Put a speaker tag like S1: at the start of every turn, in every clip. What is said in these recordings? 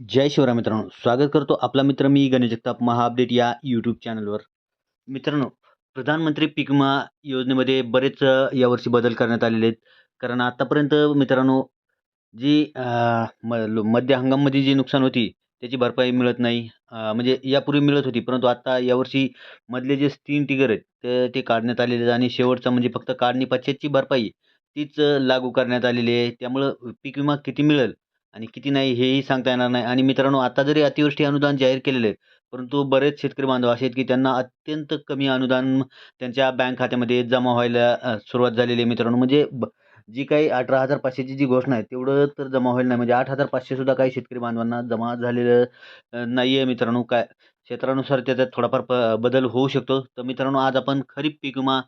S1: जय शिवराय मित्रांनो. स्वागत करतो आपला मित्र मी गणेश जगताप महा अपडेट या यूट्यूब चॅनलवर मित्रांनो प्रधानमंत्री पीक विमा योजनेमध्ये बरेच यावर्षी बदल करण्यात आलेले आहेत. कारण आत्तापर्यंत मित्रांनो जी म लो- मध्य हंगाममध्ये जी नुकसान होती त्याची भरपाई मिळत नाही. म्हणजे यापूर्वी मिळत होती परंतु आता यावर्षी मधले जे तीन टिगर आहेत ते ते काढण्यात आलेले आहेत आणि शेवटचा म्हणजे फक्त काढणी पाचशेची भरपाई तीच लागू करण्यात आलेली आहे. त्यामुळं पीक विमा किती मिळेल आणि किती नाही हेही सांगता येणार नाही. आणि मित्रांनो आता जरी अतिवृष्टी अनुदान जाहीर केलेलं आहे परंतु बरेच शेतकरी बांधव असे आहेत की त्यांना अत्यंत कमी अनुदान त्यांच्या बँक खात्यामध्ये जमा व्हायला सुरुवात झालेली आहे मित्रांनो. म्हणजे ब जी काही अठरा हजार पाचशेची जी घोषणा आहे तेवढं तर जमा व्हायला नाही. म्हणजे आठ हजार पाचशेसुद्धा काही शेतकरी बांधवांना जमा झालेलं नाही आहे मित्रांनो. काय क्षेत्रानुसार त्याच्यात थोडाफार प बदल होऊ शकतो. तर मित्रांनो आज आपण खरीप पीक विमा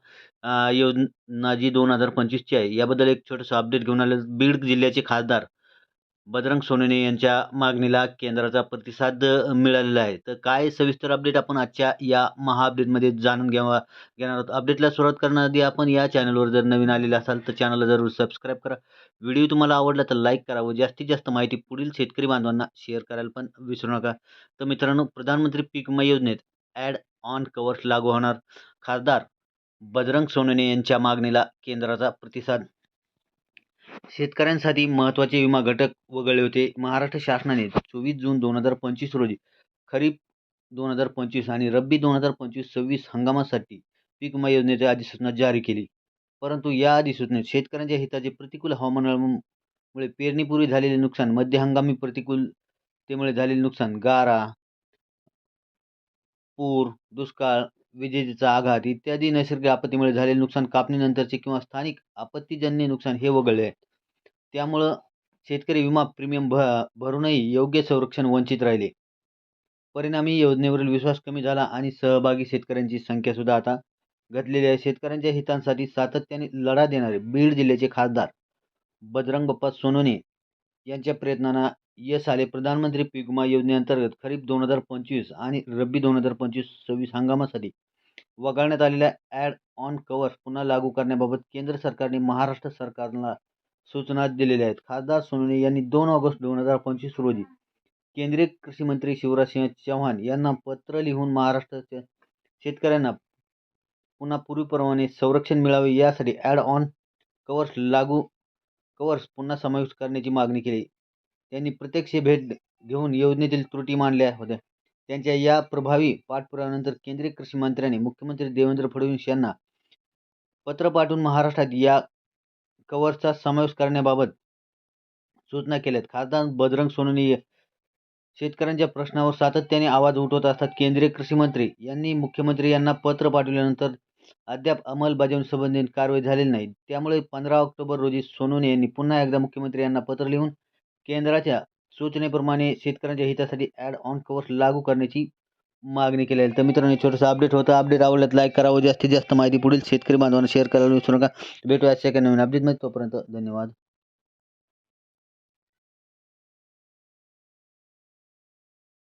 S1: योजना जी दोन हजार पंचवीसची आहे याबद्दल एक छोटंसं अपडेट घेऊन आलं. बीड जिल्ह्याचे खासदार बजरंग सोनवणे यांच्या मागणीला केंद्राचा प्रतिसाद मिळालेला आहे. तर काय सविस्तर अपडेट आपण आजच्या या महा अपडेटमध्ये जाणून घ्यावा घेणार आहोत? अपडेटला सुरुवात करण्याआधी आपण या चॅनलवर जर नवीन आलेला असाल तर चॅनलला जरूर सबस्क्राईब करा. व्हिडिओ तुम्हाला आवडला तर लाईक करा व जास्तीत जास्त माहिती पुढील शेतकरी बांधवांना शेअर करायला पण विसरू नका. तर मित्रांनो प्रधानमंत्री पीक विमा योजनेत ॲड ऑन कवर्स लागू होणार. खासदार बजरंग सोनवणे यांच्या मागणीला केंद्राचा प्रतिसाद शेतकऱ्यांसाठी महत्त्वाचे विमा घटक वगळले होते. महाराष्ट्र शासनाने चोवीस जून दोन हजार पंचवीस रोजी खरीप दोन हजार पंचवीस आणि रब्बी दोन हजार पंचवीस सव्वीस हंगामासाठी पीक विमा योजनेची अधिसूचना जारी केली. परंतु या अधिसूचनेत शेतकऱ्यांच्या हिताचे प्रतिकूल हवामानामुळे पेरणीपूर्वी झालेले नुकसान मध्य हंगामी प्रतिकूलतेमुळे झालेले नुकसान गारा पूर दुष्काळ विजेचा आघात इत्यादी नैसर्गिक आपत्तीमुळे झालेले नुकसान कापणीनंतरचे किंवा स्थानिक आपत्तीजन्य नुकसान हे वगळले आहे. त्यामुळं शेतकरी विमा प्रीमियम भ भरूनही योग्य संरक्षण वंचित राहिले. परिणामी योजनेवरील विश्वास कमी झाला आणि सहभागी शेतकऱ्यांची संख्यासुद्धा आता घटलेली आहे. शेतकऱ्यांच्या हितांसाठी सातत्याने लढा देणारे बीड जिल्ह्याचे खासदार बजरंग बाप्पा सोनवणे यांच्या प्रयत्नांना यश आले. प्रधानमंत्री पीक विमा योजनेअंतर्गत खरीप दोन हजार पंचवीस आणि रब्बी दोन हजार पंचवीस सव्वीस हंगामासाठी वगळण्यात आलेल्या ॲड ऑन कव्हर्स पुन्हा लागू करण्याबाबत केंद्र सरकारने महाराष्ट्र सरकारला सूचना दिलेल्या आहेत. खासदार सोनवणे यांनी दोन ऑगस्ट दोन हजार पंचवीस रोजी केंद्रीय कृषी मंत्री शिवराजसिंह चौहान यांना पत्र लिहून महाराष्ट्राच्या शेतकऱ्यांना पुन्हा पूर्वीप्रमाणे संरक्षण मिळावे यासाठी ॲड ऑन कव्हर्स लागू कव्हर्स पुन्हा समाविष्ट करण्याची मागणी केली. त्यांनी प्रत्यक्ष भेट घेऊन योजनेतील त्रुटी मांडल्या होत्या. त्यांच्या या प्रभावी पाठपुराव्यानंतर केंद्रीय कृषी मंत्र्यांनी मुख्यमंत्री देवेंद्र फडणवीस यांना पत्र पाठवून महाराष्ट्रात या कव्हर्सचा समावेश करण्याबाबत सूचना केल्यात. खासदार बजरंग सोनवणे शेतकऱ्यांच्या प्रश्नावर सातत्याने आवाज उठवत असतात. केंद्रीय कृषी मंत्री यांनी मुख्यमंत्री यांना पत्र पाठवल्यानंतर अद्याप अंमलबजावणीसंबंधी कारवाई झालेली नाही. त्यामुळे पंधरा ऑक्टोबर रोजी सोनवणे यांनी पुन्हा एकदा मुख्यमंत्री यांना पत्र लिहून केंद्राच्या सूचनेप्रमाणे शेतकऱ्यांच्या हितासाठी ॲड ऑन कव्हर्स लागू करण्याची मागणी केलेली तर मित्रांनो छोटंसं अपडेट होतं. अपडेट आवडल्यात लाईक करावं जास्तीत जास्त माहिती पुढील शेतकरी बांधवांना शेअर करायला विसरू नका. भेटूया सेकंड नवीन नवीन अपडेटमध्ये तोपर्यंत धन्यवाद.